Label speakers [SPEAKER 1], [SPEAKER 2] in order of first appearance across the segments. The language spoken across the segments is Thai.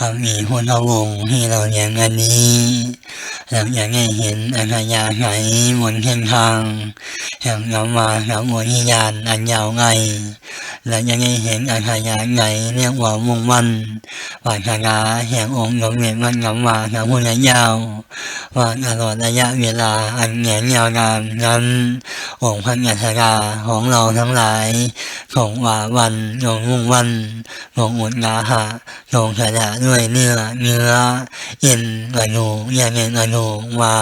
[SPEAKER 1] เขามีพุทธวงศ์ที่เราเรียนกันนี้เราอยากให้เห็นอัญญาศัยบนเส้นทางแห่งธรรมาสัมโมทิยานอันยาวไงและยังให้เห็นอัญญาศัยเรียกว่ามุ่งมั่นปรารถนาแห่งองค์สมเด็จพระสัมมาสัมพุทธยาวาตลอดระยะเวลาอันแสนยาวนานนั้นองค์พระอัสดาของเราทั้งหลายทรงว่าวันทรงมุ่งมั่นทรงอุตสาหะทรงชนะด้วยเนื้อเนื้อเอ็นกระดูกเยื่อนกระดูกมา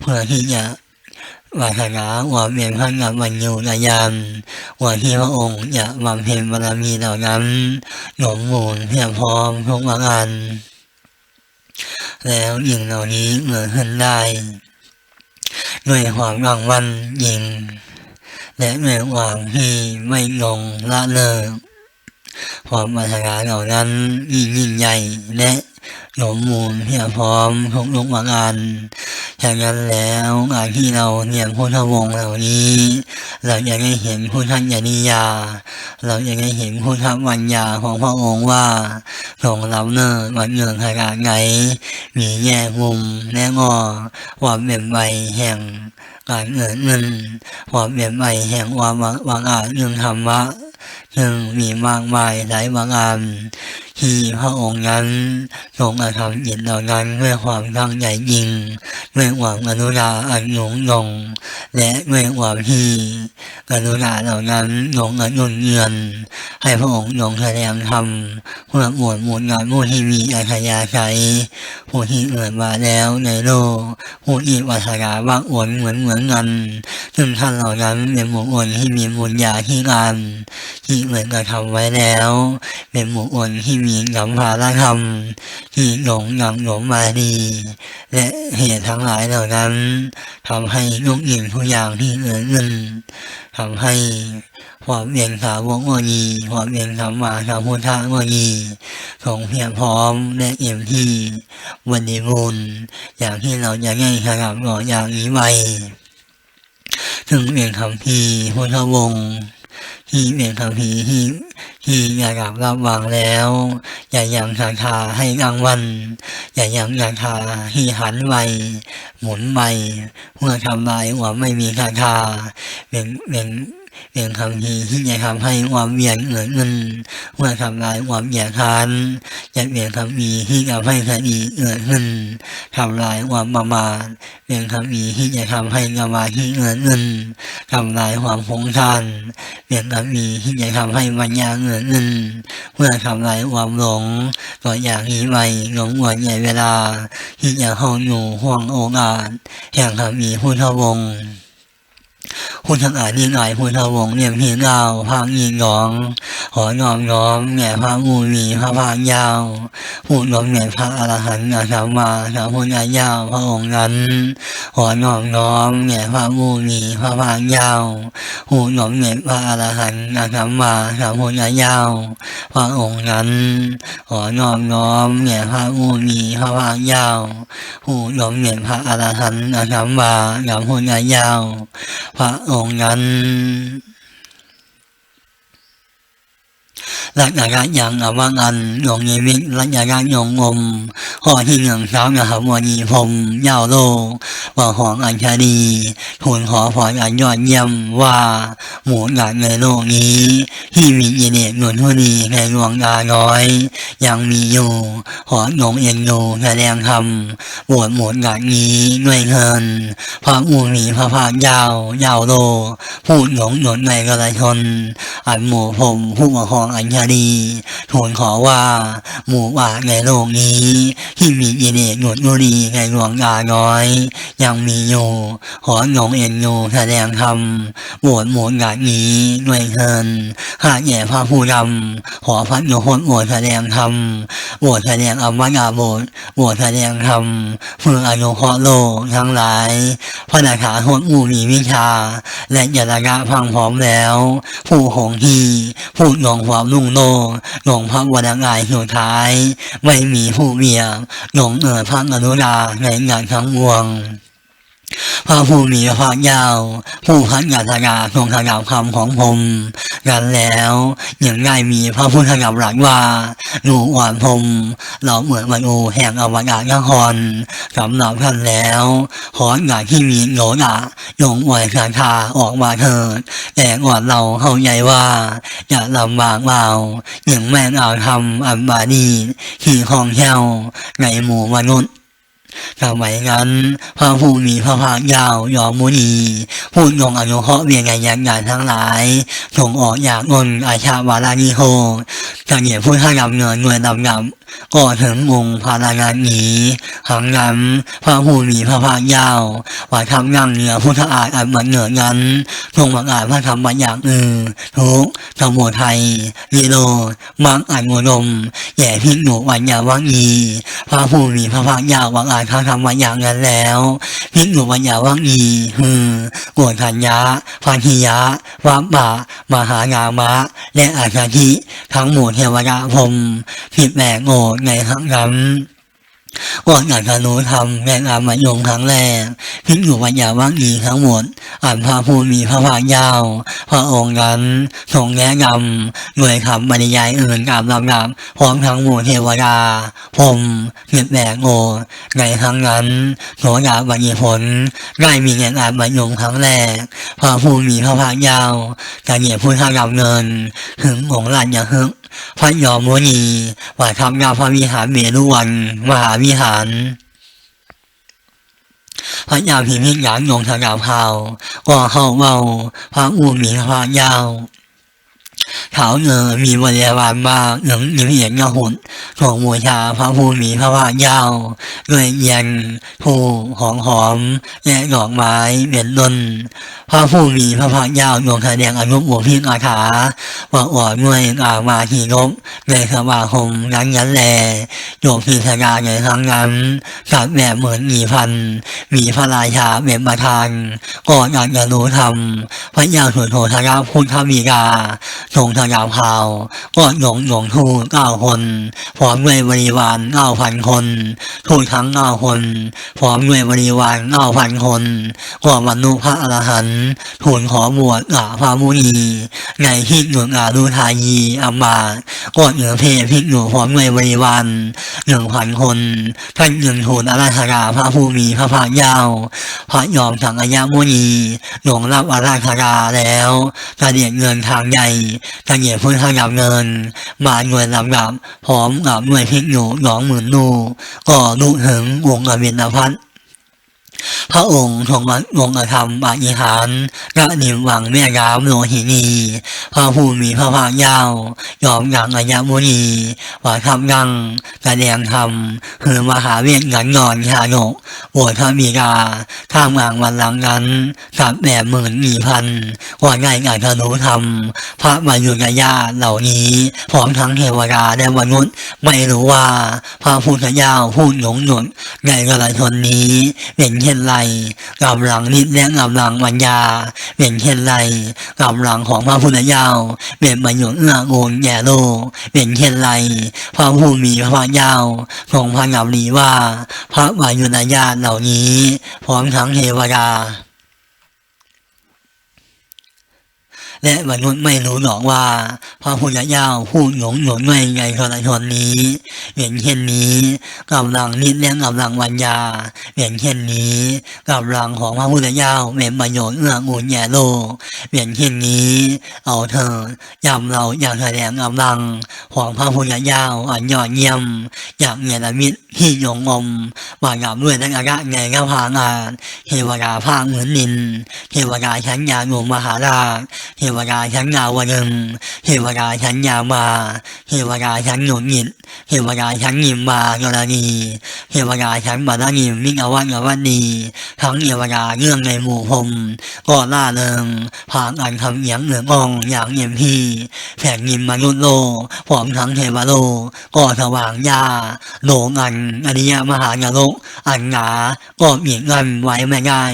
[SPEAKER 1] เพื่อที่จะวาสนาว่าเป็นพระกับบรรยุรยานว่าที่พระองค์จะบำเพ็ญบารมีเหล่านั้นหนมมูลเพียงพร้อมทุกประการ แล้วยิ่งเหล่านี้เกิดขึ้นได้ด้วยความรางวัลหญิง และด้วยความที่ไม่ลงละเลิกความปรารรย์เหล่านั้นยิ่งยิ่งใหญ่และ สมบูรณ์เพียงพร้อมทุกลุกประการฉะนั้นแล้วการที่เราเรียนพุทธวงศ์เหล่านี้ เราจะได้เห็นพุทธญาณิยา เราจะได้เห็นพุทธวัญญาของพระองค์ว่าทรงเรับเนินวันเงินขนาดไหนมีแง่มุมแน่งอความเป็นไปแห่งการเงินเงินความเปลี่ยนไปแห่งความวางอาจเรื่องธรรมะซึ่งมีมากมายหลายบางอันที่พระองค์นั้นทรงกระทำจิตเหล่านั้นด้วยความตั้งใจจริงด้วยความอนุราอันหนุงลง และด้วยความที่กรุณาเหล่านั้นลงอนุนเยือน ให้พระองค์ทรงแสดงธรรมเพื่อหมวดหมู่งานผู้ที่มีอัธยาศัยผู้ที่เกิดมาแล้วในโลกผู้ที่วัฒนาบางอวนเหมือนเหมือนกันซึ่งท่านเหล่านั้นเป็นหมู่อวนที่มีบุญญาที่การที่เหมือนกระทำไว้แล้ว เป็นหมู่อวนที่มีสัมภารธรรมที่หลงหนังหลงมาดี และเหตุทั้งหลายเหล่านั้นทำให้ลูกหญิงทุกอย่างที่เกิดขึ้นทำให้ความเวียนสาวกวนีความเวียนสัมมาสัมพุทธะวนีทรงเพียงพร้อมและเอี่ยมที่วันดีบุญอย่างที่เราจะง่ายขนาบหล่ออย่างนี้ไว้ซึ่งเป็นคำที่พุทธวงศ์ที่เป็นคำพีที่ ที่อยากรับวางแล้ว อย่ายังศรัทธาให้รางวัลอย่ายังศรัทธาที่หันไปหมุนไปเมื่อทำลายว่าไม่มีศรัทธาเป็นเป็น เป็นคำทีที่จะทำให้ความเวียนเกิดขึ้นเมื่อทำลายความเหยียดทานจะเป็นคำทีที่ทำให้สติเกิดขึ้นทำลายความประมาทเป็นคำทีที่จะทำให้สมาธิเกิดขึ้นทำลายความพงทานเป็นคำทีที่จะทำให้ปัญญาเกิดขึ้นเมื่อทำลายความหลงก็อย่างนี้ไปหลงหวนในเวลา ที่จะเข้าอยู่ห่วงโอกาสแห่งคำทีพุทธวงศ์ คุณทั้งหลายนี่หลายพุทธวงศ์เนี่ยพี่เล่าพางยินหลอง ขอนอมน้อมแง่พระมูมีพระพางยาวผู้น้อมแง่พระอรหันต์สัมมาสัมพุทธเจ้าพระองค์นั้น ขอนอมน้อมแง่พระมูมีพระพางยาวผู้น้อมแง่พระอรหันต์สัมมาสัมพุทธเจ้าพระองค์นั้น ขอนอมน้อมแง่พระมูมีพระพางยาวผู้น้อมแง่พระอรหันต์สัมมาสัมพุทธเจ้าพระองค์นั้น รักษาอย่างอวังอันหลวงนิมิตรักษาหยงอมข้อที่หนึ่งสาวนะครับวันนี้ผมยาวโลว่าของอัญชาดีทูลขอพรอันยอดเยี่ยมว่าหมู่หลานในโลกนี้ ที่มีอิเดชหนุนทุนีในดวงตาน้อย ยังมีอยู่ ขอหลงเอ็นดูแสดงธรรมบวชหมดหลานนี้ด้วยเงินพระอุมีพระภาคยาวยาวโลพูดหลงหนุนในกระชนอันหมู่ผมผู้ปกครองอัญชาดีทูลขอว่า หมู่ว่าในโลกนี้ ที่มีอิเดชหนุนทุนีในดวงตาน้อย ยังมีอยู่ขอหลงเอ็นดูแสดงธรรมบวชหมดหลานนี้ด้วยเงินข้าแย่พระผู้ดำขอพัดโยคนบวชแสดงธรรมบวชแสดงอมนาบทบวชแสดงธรรมเพื่ออนุเคราะห์โลกทั้งหลายพระนาคาหดมูมีวิชา และยาระกะพังพร้อมแล้ว ผู้คงทีผู้หลงความลุ่งโลกหลงพระวรกายสุดท้าย ไม่มีผู้เบียบหลงเอ๋อพระอนุราในงานทั้งวง พระผู้มีพระภาคเจ้าผู้พันกัตนาทรงถนอมคำของผมนั้นแล้วยังได้มีพระพุทธธรรมหลักว่าหนูอ่อนผมเราเหมือนมนูแห่งอวกาศนครสำหรับท่านแล้วขออย่างที่มีโหนดะยงอวยสาธาออกมาเถิดแต่ก่อนเราเข้าใจว่าจะลำบากเบาอย่างแม่งเอาทำอันบาดีที่คลองแช่วในหมู่มนุษย์ สมัยนั้นพระผู้มีพระภาคเจ้ายอมมุนีผู้ทรงอนุเคราะห์เวียงยันยันยันทั้งหลายส่งออกจากอนอาชาวารานิโฮจะเหยียบผู้ท่าดำเนินหน่วยดำดำก็ถึงมุงพารานานีครั้งนั้นพระผู้มีพระภาคเจ้าว่าทำนั่งเหนือพุทธอาฏอันมันเหนือนั้นทรงประกาศพระธรรมบัญญัติอือทุกสมุทัยนิโรมรรคอันอุดมแย่พิกหนูวัญญาวังอีพระผู้มีพระภาคเจ้าประกาศพระธรรมบัญญัตินั้นแล้วพิกหนูวัญญาว่างอีฮือกวดขันยะพันธิยะวัปปะมหานามะ และอาชาธิทั้งหมดเทวดาพรมผิดแบกโง่ในครั้งนั้น ก่อนอยากจะรู้ธรรมแม่งามมายงครั้งแรกพิกอยู่ปัญญาว่างอีทั้งหมดอ่านพระผู้มีพระภาคเจ้าพระองค์นั้นทรงแนะนำหน่วยคำบรรยายอื่นตามลำดับพร้อมทั้งหมู่เทวดาพรหมผิดแบกโง่ในครั้งนั้นโสดาบันผลได้มีแง่งานมายงครั้งแรกพระผู้มีพระภาคเจ้าจะเหยียบพุทธดำเนินถึงองค์ลานยาฮึก พระยอมมุนีว่าทำงานพระวิหารเมรุวันมหาวิหาร พระยาพิมพิจารยงทางดาวพาวก็เข้าเมาพระอูมีพระยาว เขาเนอมีบริวารมากหนึ่งหนึ่งเหรียญเงาหุ่นของบูชาพระภูมิพระภาคเจ้าด้วยเย็นผู้หอมหอมและดอกไม้เป็นต้นพระผู้มีพระภาคเจ้าทรงแสดงอนุโมทิอาถาว่าอวดด้วยอามาทีนบในสมาคมนั้นยันแลโยกพิธาในครั้งนั้นสัตว์แบบเหมือนมีพัน มีพระราชาเป็นประธานก็อยากจะรู้ธรรมพระเจ้าสุโธทราพุทธมีกาทรงทยาวพาวก็หลงหลงทูเก้าคน พร้อมด้วยบริวารเก้าพันคนทูทั้งเก้าคน พร้อมด้วยบริวารเก้าพันคน ก็บรรลุพระอรหันต์ทูลขอบวชหลาพระมุนีในที่หนุนอาลุทายีอัมบาก็เหนือเพศพิกหนูพร้อมด้วยบริวารหนึ่งพันคนท่านยืนทูลอาราธนาพระผู้มีพระภาคเจ้าพระยอมสังอายมุนีหลงรับอาราธนาแล้วประเสด็จเงินทางใหญ่ตะเหยียบพื้นทางดับเงินมาหน่วยลำดับพร้อมกับหน่วยพริกหนูหนองหมื่นนูก็ลุถึงวงอวินพัฒน์ พระองค์ทรงลงกระทำปาฏิหาริย์กระดิ่งหวังแม่น้ำโลหินีพระผู้มีพระภาคเจ้ายอมอย่างอายมุนีว่าทำยังแสดงธรรมคือมหาเวทงันนอนชาโนกบวชพระมีกาท่ามกลางวันหลังนั้นสับแบบหมื่นหนีพันว่าง่ายงานทะนุธรรม พระมายุญญาเหล่านี้พร้อมทั้งเทวดาและมนุษย์ไม่รู้ว่าพระพุทธเจ้าพูดหลงหนุนในกระชนนี้เป็นเช่นไรกำลังนิดและกำลังวัญญาเป็นเช่นไรกำลังของพระพุทธเจ้าเป็นประโยชน์เอื้อโอนแก่โลกเป็นเช่นไรพระผู้มีพระภาคเจ้าทรงพระงามนี้ว่า พระวายุนญาเหล่านี้พร้อมทั้งเทวดา และมนุษย์ไม่รู้หรอกว่าพระพุทธเจ้าพูดหลงหลงในในชนชนนี้เห็นเช่นนี้กำลังนิดและกำลังวัญญาเห็นเช่นนี้กำลังของพระพุทธเจ้าเป็นประโยชน์เอื้อกูลแก่โลกเห็นเช่นนี้ เอาเถิดยำเราอยากแสดงกำลังของพระพุทธเจ้าอันยอดเยี่ยมอยากเนรมิตที่ยงอมว่ากับด้วยนักการในก็พางานเทวดาภาคเหมือนนินเทวดาชั้นยาหนุมหาราชเทววดาชั้นยาวดึงเทวดาชั้นยามาเทวดาชั้นหนุนหงิดเทวดาชั้นยิมมากรณีเทวดาชั้นบาดานิมมิกอวันอวันดีทั้งเทวดาเรื่องในหมู่พรมก็ล่าเริงผ่านอันคำเอียงเหนือกองอย่างเยี่ยมพี่แผ่นยิมมนุษย์โลกพร้อมทั้งเทวโลกก็สว่างยาโลงอันอริยมหานรกอันหนาก็หยิงกันไว้ไม่ได้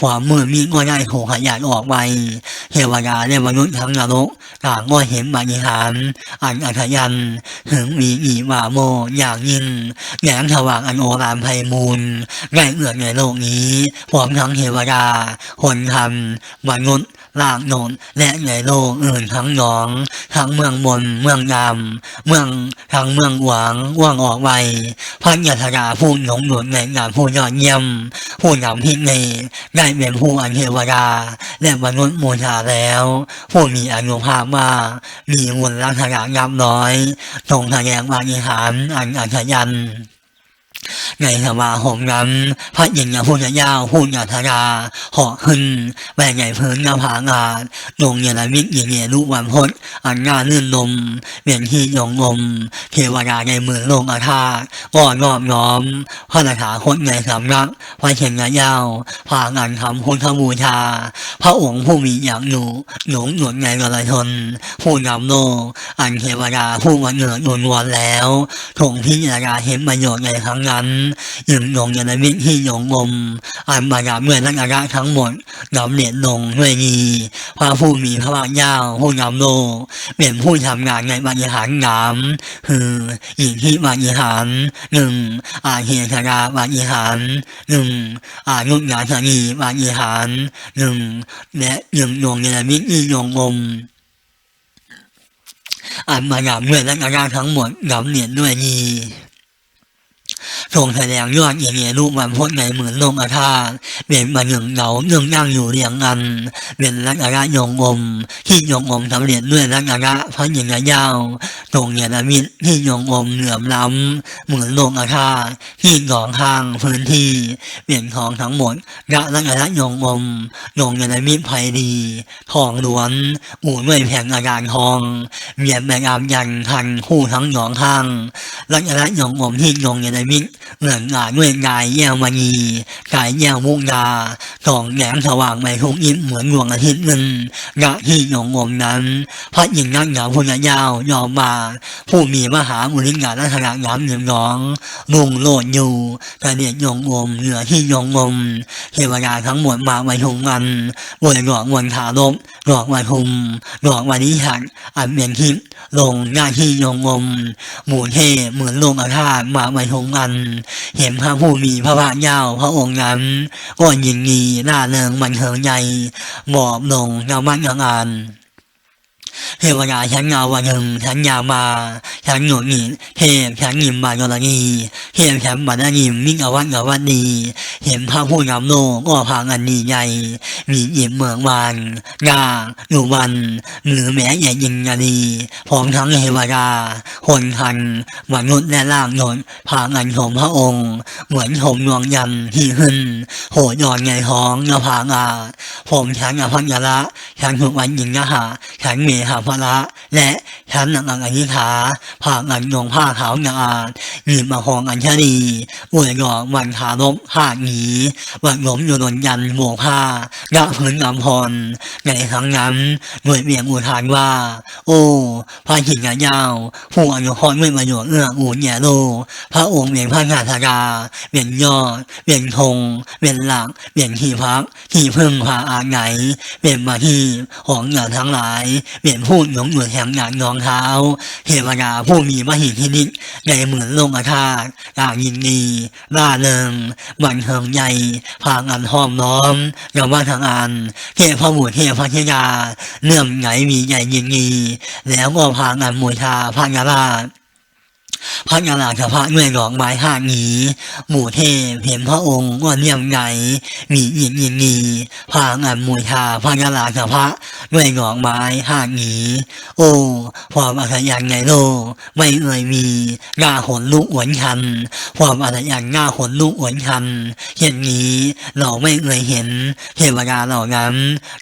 [SPEAKER 1] ความมืดมิดก็ได้ถูกขยายออกไปเทวดาและมนุษย์ทั้งนรกต่างก็เห็นปาฏิหารอันอัธยันถึงมีอีวาโมอย่างยิ่งแสงสว่างอันโอรามไพมูลได้เกิดในโลกนี้พร้อมทั้งเทวดาคนทำมนุษย์ ลากโนนและในโลกอื่นทั้งหนอง ทั้งเมืองบนเมืองดำเมืองทั้งเมืองหวางว่างออกไปพระยาธราผู้หลงหลุดในงานผู้ยอดเยี่ยม ผู้นำที่นี้ได้เป็นผู้อันเทวดาและมนุษย์มูชาแล้ว ผู้มีอนุภาพมากมีมูลลักษณะยับน้อยทรงแสดงปาฏิหารอันอัศจรรย์ ในสมาหมนั้นพระยิงยาพุทธเจ้าพูดยาธราเหาะขึ้นแบกใหญ่พื้นน้าผางาดลงเยนมิตรยิงเยลุวันพศอันน่านื่นลมเปลี่ยนที่ยงงมเทวดาในหมื่นโลกอาฆาตก็รอบล้อม พระราชาคตในสำนักพระเชงยาพางันทำพุทธบูชา พระองค์ผู้มีอย่างหนูหลงหนุนในกระชนผู้นำโลก อันเทวดาผู้วันเกิดนวลวันแล้วทงพิจารณาเห็นประโยชน์ในครั้งนั้นันยึงลงยานมิตรที่ยงงมอันบาดากเมื่อนักอาระทั้งหมดนำเหรียญลงด้วยดีพระผู้มีพระภาคเจ้าผู้นำโลกเป็นผู้ทำงานในบริหารน้ำคืออิทธิบริหารหนึ่งอาเฮชราบริหารหนึ่งอานุญาสนีบริหารหนึ่งและยึงลงยานมิตรที่ยงงมอันบาดาเมื่อนักอาระทั้งหมดนำเหรียญด้วยดี ทรงแสดงยอดเอียงเอรูปวันพจน์ในหมื่นลกอาธาเป็นมาหนึ่งเหนาหนึ่งนั่งอยู่เรียงกันเป็นรักอาระยงอม ที่ยงอมสำเร็จด้วยรักอาระพระยิงยาวตรงเนรมิตรที่ยงอมเหลื่อมล้ำหมื่นลกอาธาที่สองข้างพื้นที่เปลี่ยนของทั้งหมดรักรักอาระยงอมตรงเนรมิตรไพดีทองล้วนหมู่ด้วยแผงอาการทองเมียนแบงอามยันทันคู่ทั้งสองข้างรักอาระยงอมที่ยงเนมิตรเหมือนงานด้วยกายแย้วมณีกายแย้วมุกดาสองแหลมสว่างไม่ทุกยิ้มเหมือนดวงอาทิตย์หนึ่งณที่ยงงมนั้นพระหญิงนักหนาพุทธเจ้ายอมมา ผู้มีมหามุนิกาลักษณะงามหนึ่งน้องลุงโลดอยู่กระเดียดยงงมเหนือที่ยงงมเทวดาทั้งหมดมาไว้ทุงกันบนหลอกวันทารบหลอกวันทุมหลอกวันนิหันอันเป็นทิพย์ลงหน้าที่ยงงมหมู่เทพเหมือนลงอาฆาตมาไว้ทุงกัน เห็นพระผู้มีพระภาคเจ้าพระองค์นั้นก็ยินงีหน้าเนืองมันเหิงใหญ่หมอบลงเงามันเงอัน เทวดาชั้นเงาวันหนึ่งชั้นยามาชั้นหนุนหนิเทพชั้นนิมบานกรณีเทพชั้นบันนิมมิ่งอวัตอวัตดีเห็นพระผู้นำโลกก็พากันดีใจมีหยิบเมืองวานยาอยู่วันหรือแม้ใหญ่ยิงยาดีพร้อมทั้งเทวดาคนทันมนุษย์และล่างนนพากันชมพระองค์ เหมือนชมดวงยันทร์ที่ขึ้นโหยอนไงท้องนภางาผมฉันอภัญญละฉันถูกวันยิงนะหาฉันเมหาภละและฉันนังอังอนิขาผากันยงผ้าขาวนาอาดหนีมาหองอัญชลีอวยหยอกวันทารบหาหนีวันล้มอยู่บนยันโมกผ้ายะพื้นลำพรในครั้งนั้นหน่วยเมียงอุทานว่า โอ้พระหินยาวผู้อนุเคราะห์ด้วยประโยชน์เอื้ออูนแย่โลพระองค์เป็นพระนาธราเป็นยอดเป็นธงเป็นหลักเป็นที่พักที่พึ่งพาอาไหนเป็นมาที่ของเหนือทั้งหลายเป็นผู้หลงเหนือแห่งหนักนองเท้าเทวดาผู้มีมหิทธิฤทธิ์ในเหมือนโลกธาตุอย่างยินดีร่าเริงบันเทิงใหญ่พากันห้อมล้อมยอมว่าทางอันเทพบุตรเทพธิดาเนื่อมไหนมีใหญ่ยินดีแล้วก็พากันมวยชาพระยาราช พระยาลาชพระด้วยดอกไม้ห้าหนีหมู่เทพเห็นพระองค์ว่าเลี่ยมใหญ่มียินยินดีพางอันมูชาพระยาลาชพระด้วยดอกไม้ห้าหนีโอ้ความอัศจรรย์ในโลกไม่เอ่ยมีหน้าขนลุกหวนชัน ความอัศจรรย์หน้าขนลุกหวนชันเช่นนี้เราไม่เคยเห็นเทวดาเหล่านั้น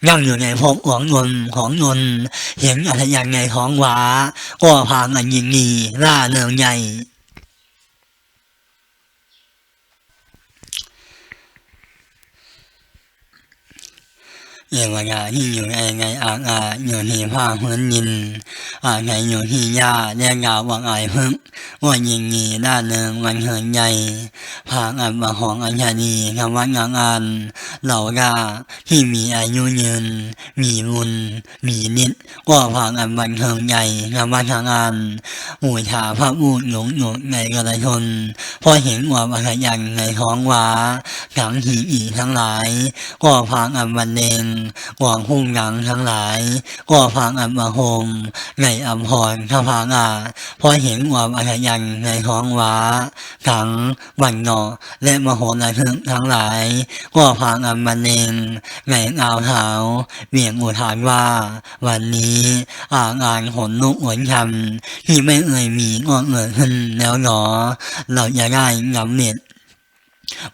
[SPEAKER 1] นั่งอยู่ในภพของนนของนนเห็นอัศจรรย์ในท้องว้าก็พากันยินดีล่าเริงใหญ่ย เอวดาที่อยู่ในในอากาศอยู่ที่ภาคพื้นดินอาศัยอยู่ที่หญ้าและดาววังไอพึกว่ายิงงีด้านเนิงวันเหินใหญ่ภาคอันบะของอัญชลีคำวัดงางอันเหล่าดาที่มีอายุยืน มีบุญ มีนิดก็ภาคอันบันเทิงใหญ่คำวัดทางอันหมู่ชาพระบูดหลงหนุนในกระชนพอเห็นความอัศจรรย์ในท้องว้าสังหีอีทั้งหลาย ก็พางอันบันเลงกวางหุ่งหนังทั้งหลายก็พางอันมาโฮมในอัมพรทพางอาพอเห็นความอัศจรรย์ในท้องว้าสังวันนอและมโหฬารทึกทั้งหลาย ก็พางอันบันเลงในอาวเท้าเบี่ยงอุทานว่า วันนี้อางานขนลุกหวนคำที่ไม่เอ่ยมีก็เอ่ยขึ้นแล้วหนอ เราจะได้งำเน็ต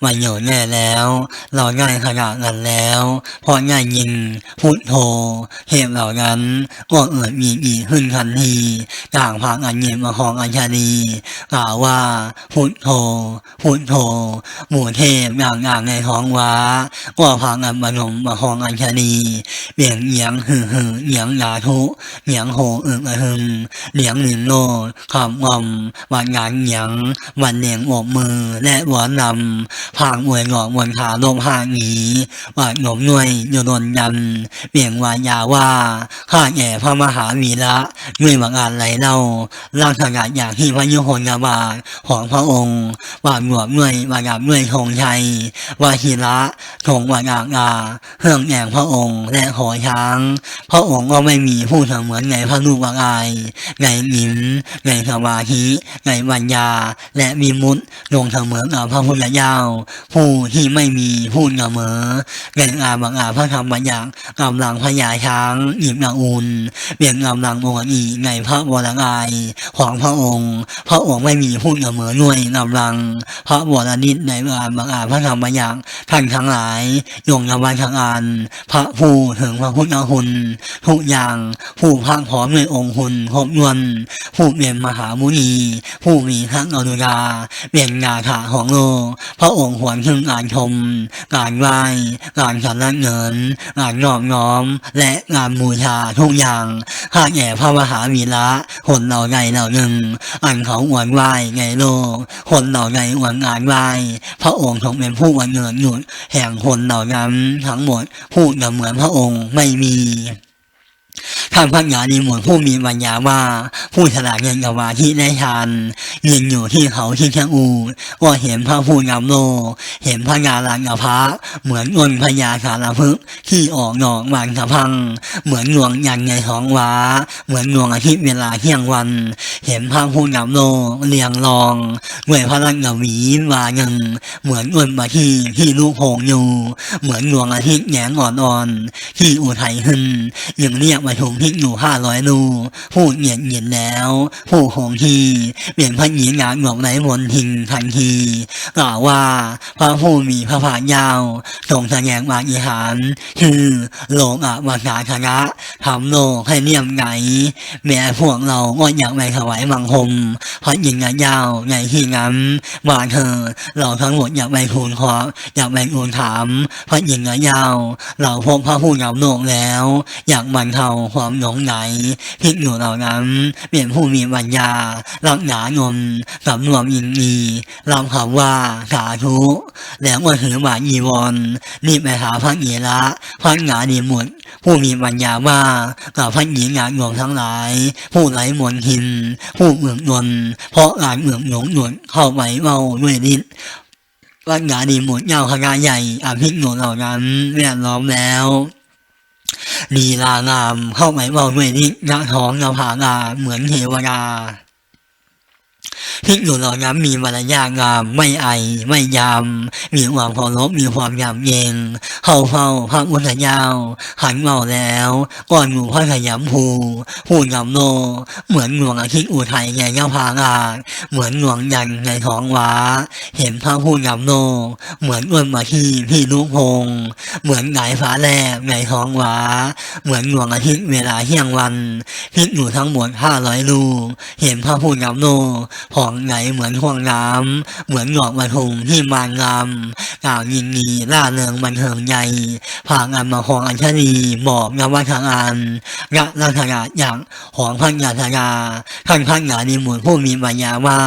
[SPEAKER 1] มาอยู่แน่แล้ว เราได้ขนาดนั้นแล้วเพราะได้ยินพุทโธเหตุเหล่านั้นก็เอิดมีอีกขึ้นทันทีต่างพากันเงียบมาของอัญชลีกล่าวว่าพุทโธพุทโธหมู่เทพอย่างอย่างในท้องว้าก็พากันมาลงมาของอัญชลีเบี่ยงเอียงหือหือเอียงลาทุเอียงโหเอึกระหึมเหลียงหลินโลคำงอมวันงานเอียงวันเลียงอบมือและหวานนำผางมวยหงอกมวนขาลมห่างหนีวาดหนมหน่วยโยนนยันเบี่ยงวายาว่าข้าแก่พระมหาวีระด้วยบังอาจไหลเล่าร่างขนาดอย่างที่พระยุหนบาทของพระองค์วาดหนวดด้วยวาดาบด้วยธงชัยวาหิระธงวาดากาเครื่องแยงพระองค์และหอช้าง พระองค์ก็ไม่มีผู้เสมือนในพระลูกวางอายในหิมในสมาธิในวัญญาและมีมุตลงเสมือกับพระพุทธเจ้าผู้ที่ไม่มีผู้เมอแก่งอาบังอาจพระธรรมบัญญัติกำลังพญาช้างหยิบนาอุนเบี่ยงกำลังองค์อีในพระวรกายของพระองค์ พระองค์ไม่มีผู้เมอหน่วยกำลัง พระวรนิตในงาบังอาจพระธรรมบัญญัติท่านทั้งหลายยงนวันทางอัน พระผู้ถึงพระพุทธคุณทุกอย่างผู้พักพร้อมในองค์คุณครบยวนผู้เป็นมหามุนีผู้มีทั้งอนุราเป็นนาถาของโลกพระองค์หวนถึงการชม การไหว้การสรรเสริญการนอบน้อม และงานบูชาทุกอย่างข้าแก่พระมหาวีระคนเหล่าใดเหล่าหนึ่ง อันเขาหวนไหว้ในโลก คนเหล่าใดหวนงานไหว้พระองค์ทรงเป็นผู้วันเงินหนุนแห่งคนเหล่านั้นทั้งหมดพูดเหมือนพระองค์ไม่มี ท่าพระญาณีหมวดผู้มีปัญญาว่า ผู้ฉลาดเงินกับวาที่ได้ทานยืนอยู่ที่เขาที่ช่างอูก็เห็นพระผู้นำโลกเห็นพระงาลังกับพระเหมือนงนพญาสารพึกที่ออกหนองบานสะพัง เหมือนดวงยันในท้องว้า เหมือนดวงอาทิตย์เวลาเที่ยงวัน เห็นพระผู้นำโลกเรียงรองด้วยพระรัตนหวีวายังเหมือนอนมาที่ที่ลูกโหงอยู่ เหมือนดวงอาทิตย์แหงอ่อนๆที่อุทัยขึ้นยังเรียกมาถุงพริกอยู่ห้าร้อยลูพูดเหยียดเหยียดแล้ว ผู้คงทีเปลี่ยนพระหญิงงานหลบไหนมนทิงทันทีกล่าวว่าพระผู้มีพระภาคยาวทรงแสดงมาอีหาร คือโลกอวสาชนะทำโลกให้เลี่ยมไหนแม้พวกเราก็อยากไปถวายมังคมพระหญิงงานยาวในที่นั้นว่าเธอเราทั้งหมดอยากไปทูลขออยากไปทูลถาม พระหญิงงานยาว เราพบพระผู้นำโลกแล้ว อยากบรรเทาความหลงไหลพิกอยู่เหล่านั้นเปลี่ยนผู้มีปัญญารักหนานมสำรวมยินดีรับคำว่าสาธุ แล้วก็ถือบาทยีวรรีบไปหาพระเยระพระหงาดีหมด ผู้มีปัญญาว่ากับพระหญิงงานหลวงทั้งหลาย ผู้ไร้มนทิน ผู้เมืองนนเพราะการเมืองหลงหนวดเข้าไปเมาด้วยฤทธิ์วัดหงาดีหมดเงาคณะใหญ่อภิกโนเหล่านั้นแวดล้อมแล้ว ลีลางามเข้าไปเบาด้วยฤทธิ์นักท้องนภางาเหมือนเทวดา พิกอยู่เหล่านั้นมีมารยาทงาม ไม่ไอ ไม่ยาม มีความเคารพมีความยำเย็นเข้าเฝ้าพระพุทธเจ้าหันเมาแล้วก่อนหมู่พระขยำภูพูดกับโน เหมือนหลวงอาทิตย์อุทัยแก่เจ้าพางาเหมือนหลวงยันในท้องว้า เห็นพระพูดกับโน เหมือนอ้วนมาที่พี่ลูกพง เหมือนไหนฟ้าแลบในท้องว้า เหมือนหลวงอาทิตย์เวลาเที่ยงวันพิกอยู่ทั้งหมดห้าร้อยลูกเห็นพระพูดกับโนห่องไหลเหมือนห่วงน้ำ เหมือนหงอกประทุงที่มานงามกล่าวยินดีล่าเริงบันเทิงใหญ่ผางอันมาหองอัญชลีหมอบนวัทางอันระลักษณะอย่างหองพันยาธยาท่านพันยาดีหมุนผู้มีปัญญาว่า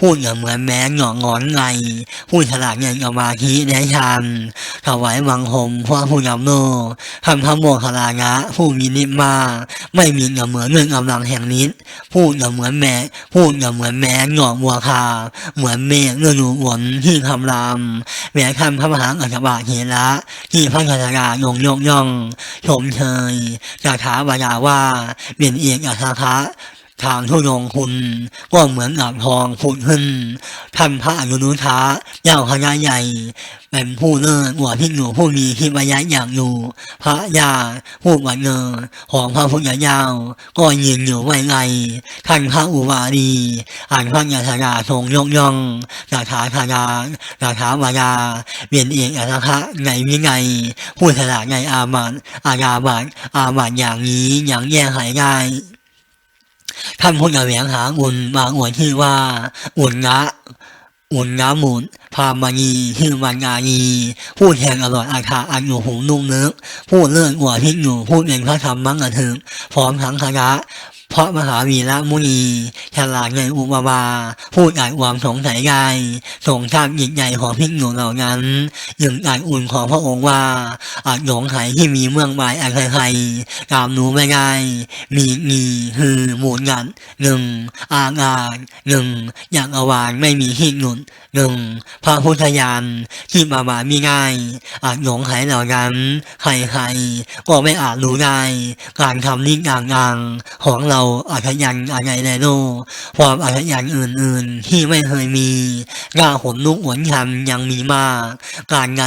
[SPEAKER 1] พูดอย่าเหมือนแม้หงอกงอนไงผู้ฉลาดเงินกับมาทีได้ชันถวายวังหมพระผู้นำโลกท่านพระโมคคัลลานะผู้มีนิมมาไม่มีเหมือนเรื่องกำลังแห่งนิดพูดเหมือนแม่พูดเหมือนแม้นหงอกบัวคา เหมือนเมฆฤดูฝนที่คำรามแม้คำพระมหาอัจฉริยะเละที่พระคาถายงยกย่อง ชมเชยจาถาบายาว่าเป็นเอกอัคระ ทางทุดงคุณ ก็เหมือนกับทองผุดขึ้นท่านพระอนุนุทะเจ้าคณะใหญ่ เป็นผู้เลิศหัวพิกหนูผู้มีที่ระยะอย่างอยู่ พระยาผู้บัดเนอของพระพุทธเจ้าก็ยืนอยู่ไว้ไงท่านพระอุบาลีอ่านพระยาธยาทรงยกย่องจาถาธยาจาถาวายาเปลี่ยนเอกอัตคะในวิไงผู้ฉลาดในอาบัตอาญาบัตอาบัตอย่างนี้อย่างแยกหายง่าย ท่านพุทธเวียงหาอุ่นมางอวดที่ว่า อุ่นนะอุ่นน้ำหมุนพามณีฮิวันงานีพูดแทงอร่อยอาคาอันอยู่หูนุ่มนึกพูดเลื่อนหัวที่อยู่พูดเป็นพระธรรมมังกระถึงพร้อมทั้งคณะ เพราะมหาวีระมุนีฉลาดในอุปบาพูดอ่านความสงสัยใหญ่สงชาติยิ่งใหญ่ของพิกหนูเหล่านั้นยังอ่านอุ่นของพระองค์ว่าอาจหลงไหที่มีเมืองบายอันใครๆตามรู้ไม่ได้มีงีฮือหมุนกันหนึ่งอางานหนึ่งอย่างอวานไม่มีที่หนุนหนึ่งพระพุทธญาณที่มาบามีง่ายอาจหลงไหเหล่านั้นใครๆก็ไม่อาจรู้ได้การทำนิ่งอ่างๆของเราอาจยันอะไรในโลกความอาจยันอื่นๆ ที่ไม่เคยมีกล้าขนลุกหวนคำยังมีมาก การไง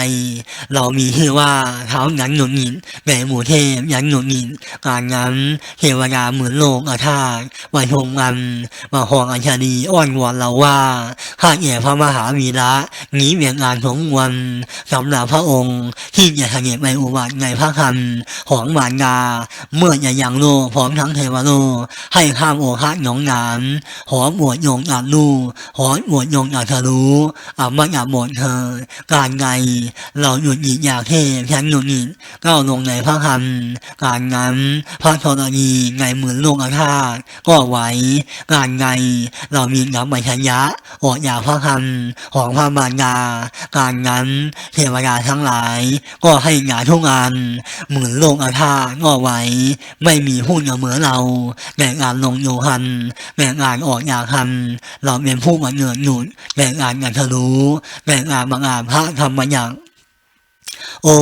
[SPEAKER 1] เรามีชื่อว่าเท้าหยันหนุนหินแก่หมู่เทพยันหนุนหินการนั้นเทวดาเหมือนโลกอาทาตมาชมกันมาหองอัญชลีอ้อนวอนเราว่าข้าแก่พระมหาวีระนี้เวียงงานของวันสำหรับพระองค์ ที่จะเสด็จไปอุบัติในพระคันของมารดาเมื่อจะยังโลกพร้อมทั้งเทวโลกให้ข้ามโอคะหนองนานหอมบวดยงอาลูหอมบวดยงอาทะลุอามันอาหมดเธอ การไงเราหยุดหยิอยากเทพฉันหยุดหยิก้าวลงในพระคันการนั้นพระธรณีไงเหมือนโลกอาฆาตก็ไหวการไงเรามีน้ำใบชัญญะออกจากพระคันของพระมารดาการนั้นเทวดาทั้งหลาย ก็ให้งานทุกงานเหมือนโลกอาฆาตก็ไหวไม่มีหุ้นเหมือนเราแบ่งงานลงโยหันแบ่งงานออกจากหันเราเป็นผู้มาเหนือหนุนแบ่งงานกันทะลุแบ่งงานบางงานพระทำมาอย่าง โอ้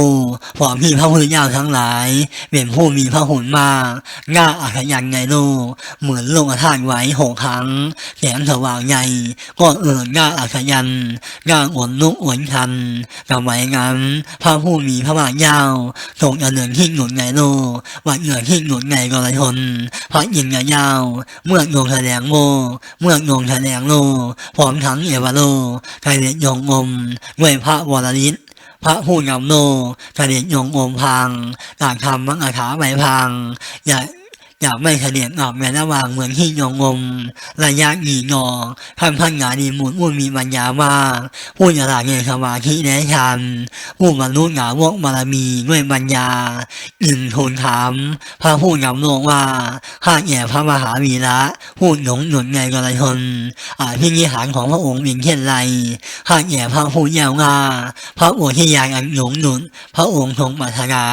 [SPEAKER 1] ฝ่าพี่พระพุทธเจ้าทั้งหลายเป็นผู้มีพระหุนมากง่าอัศจรรย์ในโลก เหมือนลงอาทานไว้หกครั้งแสงสว่างใหญ่ก็เอ่ยง่าอัศจรรย์ง่าอวนลุกอวนชันสมัยนั้นพระผู้มีพระภาคเจ้าทรงดำเนินที่หนุนในโลกวันเหนือที่หนุนในกรชนพระยินยาวเมื่อโยงแสดงโมเมื่อโยงแสดงโลพร้อมทั้งเอวโลไทยเดชยงอมด้วยพระวรลิศ พระผู้นำโลเสด็จยงอมพังการทำมังอาถาใบพังอย่า อย่าไม่เสด็จออกในระหว่างเหมือนที่ยงอมระยะหนีงอท่านพันงาดีมุนผู้มีปัญญามาผู้ฉลาดในสมาธิแน่ชันผู้บรรลุหงาวกบารมีด้วยปัญญาอินทูลถามพระผู้นำโลกว่าข้าแก่พระมหาวีระผู้หลงหนุนในกรชนอาพินิหารของพระองค์เป็นเช่นไรข้าแก่พระผู้เยาวงาพระโอทิยานอันหลงหนุนพระองค์ทรงปรารถนา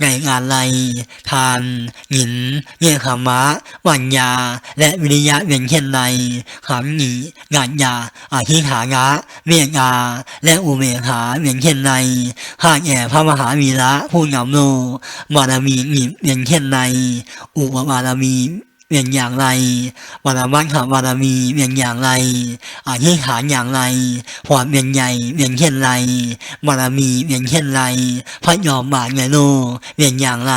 [SPEAKER 1] ในงานไรทานหินเยคขมะวัญญา และวิริยะเป็นเช่นไรขำหนีงานยาอธิฐานะเวียกาและอุเบกขาเป็นเช่นไรข้าแก่พระมหาวีระผู้นำโลกบารมีหนีเป็นเช่นไรอุปบารมี เป็นอย่างไรบารมัตถบารมีเป็นอย่างไรอธิษฐานอย่างไรความเป็นใหญ่เป็นเช่นไรบารมีเป็นเช่นไรพระยอมบาทในโลกเป็นอย่างไร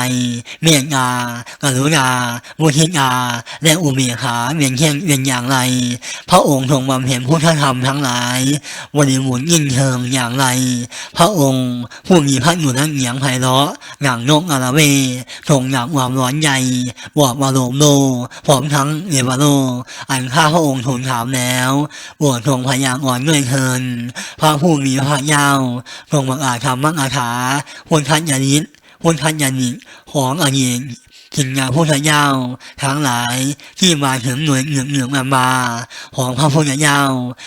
[SPEAKER 1] เมตตากรุณามุทิตาและอุเบกขาเป็นเช่นเป็นอย่างไร พระองค์ทรงบำเพ็ญพุทธธรรมทั้งหลายบริบูรณ์ยิ่งเชิงอย่างไร พระองค์ผู้มีพระอยู่นั่งเหนียงไพเราะอย่างนกอาราเวทรงหนักความร้อนใหญ่บอกวาโลมโลกพร้อมทั้งเอวาโลอันข้าพระองค์ทูลถามแล้วโปรดทรงพยากรณ์ด้วยเทินพระผู้มีพระเจ้าทรงบังอาจทำมังอาถาพนทัญญาณิตพุทธัญญาณิของอเยง สิงงาพุทธเจ้าทั้งหลายที่มาถึงหน่วยเหนือเหนือมามาของพระพุทธเจ้า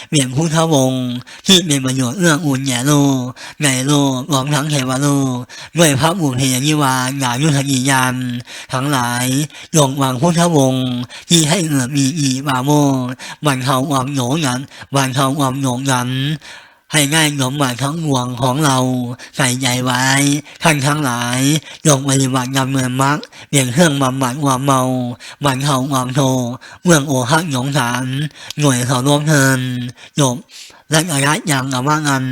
[SPEAKER 1] เบี่ยงพุทธวงศ์ที่เป็นประโยชน์เอื้ออุ่นแก่โลกในโลกรวมทั้งเทวโลกด้วยพระบุเพนิวาญาณยุทธกิยานทั้งหลายยงวางพุทธวงศ์ที่ให้เกิดมีอีบาโมบรรเทาความโหนยันบรรเทาความโหนยัน ให้ง่ายหนมหมาทั้งมวงของเราใส่ใจไว้ท่านทั้งหลายยงปฏิบัติดำเนินมรรคเปลี่ยนเครื่องบำบัดความเมาบันเทาความโทเมืองโอหักหยงสารหน่วยเขาร่วมเทินจบและอายัดอย่างอว่างัน